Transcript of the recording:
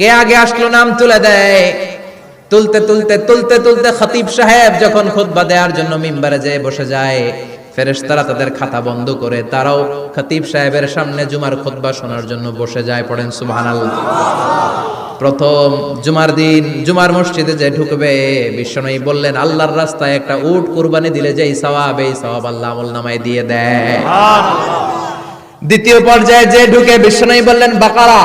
কে আগে আসলো নাম তুলে দেয়? তুলতে তুলতে তুলতে তুলতে খতিব সাহেব যখন খুতবা দেওয়ার জন্য মিম্বারে যেয়ে বসে যায় ফেরেশতারা তাদের খাতা বন্ধ করে তারাও খতিব সাহেবের সামনে জুমার খুতবা শোনার জন্য বসে যায় পড়েন সুবহানাল্লাহ। প্রথম জুমার দিন জুমার মসজিদে যে ঢুকবে বিশ্বনয়ী বললেন আল্লাহর রাস্তায় একটা উট কুরবানি দিলে যেই সওয়াব এই সওয়াব আল্লাহ আমল নামায় দিয়ে দেয়। দ্বিতীয় পর্যায়ে যে ঢুকে বিশ্বনয়ী বললেন বাকারা